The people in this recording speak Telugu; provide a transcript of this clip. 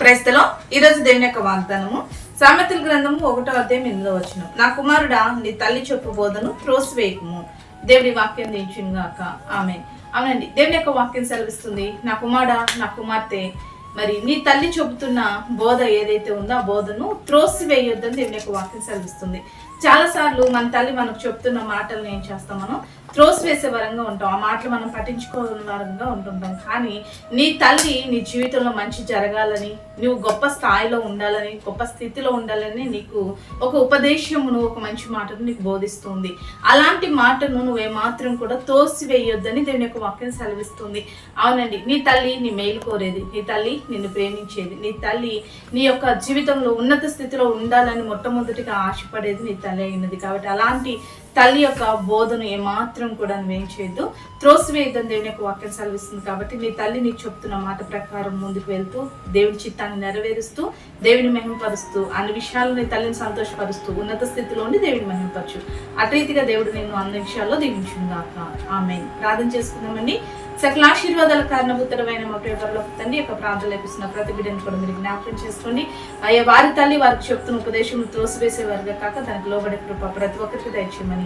ప్రస్తుతం ఈరోజు దేవుని యొక్క వాగ్దానము. సామెతల గ్రంథము ఒకటో అధ్యాయం ఎనిమిదో వచ్చిన నా కుమారుడా నీ తల్లి చెప్పు బోధను త్రోసివేయకము. దేవుడి వాక్యం దించును గాక. ఆమె అవునండి దేవుని యొక్క వాక్యం సెలవిస్తుంది. నా కుమారుడా నా కుమార్తె మరి నీ తల్లి చెబుతున్న బోధ ఏదైతే ఉందో ఆ బోధను త్రోసివేయొద్దని దేవుని యొక్క వాక్యం సెలవిస్తుంది. చాలాసార్లు మన తల్లి మనకు చెప్తున్న మాటలను ఏం చేస్తాం మనం? త్రోస్ వేసే వరంగా ఉంటాం. ఆ మాటలు మనం పట్టించుకోని వరంగా ఉంటుంటాం. కానీ నీ తల్లి నీ జీవితంలో మంచి జరగాలని నువ్వు గొప్ప స్థాయిలో ఉండాలని గొప్ప స్థితిలో ఉండాలని నీకు ఒక ఉపదేశమును ఒక మంచి మాటను నీకు బోధిస్తుంది. అలాంటి మాటను నువ్వు ఏమాత్రం కూడా తోసివేయొద్దని దేవుని యొక్క వాక్యం సెలవిస్తుంది. అవునండి నీ తల్లి నీ మేలు కోరేది నీ తల్లి నిన్ను ప్రేమించేది నీ తల్లి నీ యొక్క జీవితంలో ఉన్నత స్థితిలో ఉండాలని మొట్టమొదటిగా ఆశపడేది నీ తల్లి అయినది కాబట్టి అలాంటి తల్లి యొక్క బోధను ఏమాత్రం కూడా నువ్వేం చేయొద్దు త్రోసివేయద్దని దేవుని యొక్క వాక్యం సెలవిస్తుంది కాబట్టి నీ తల్లి నీకు చెప్తున్న మాట ప్రకారం ముందుకు వెళ్తూ దేవుడి చిత్తాన్ని నెరవేరుస్తూ దేవుని మహిమపరుస్తూ అన్ని విషయాలు నీ తల్లిని సంతోషపరుస్తూ ఉన్నత స్థితిలో ఉండి దేవుని మహిమపరచు. అట్రీతిగా దేవుడు నిన్ను అన్ని విషయాల్లో దీవించుగాక ఆమె ప్రార్థన చేసుకుందామండి. సకల ఆశీర్వాదాల కారణభూతరమైన మా పేపర్లో తండ్రి యొక్క ప్రార్థన లేపిస్తున్న ప్రతి బిడ్డను కూడా మీరు జ్ఞాపకం చేసుకోండి. అయ్యా వారి తల్లి వారికి చెప్తున్న ఉపదేశం త్రోసివేసే వారిగా కాక దానికి లోబడే కృప ప్రతి ఒక్కరికి దయచేయమని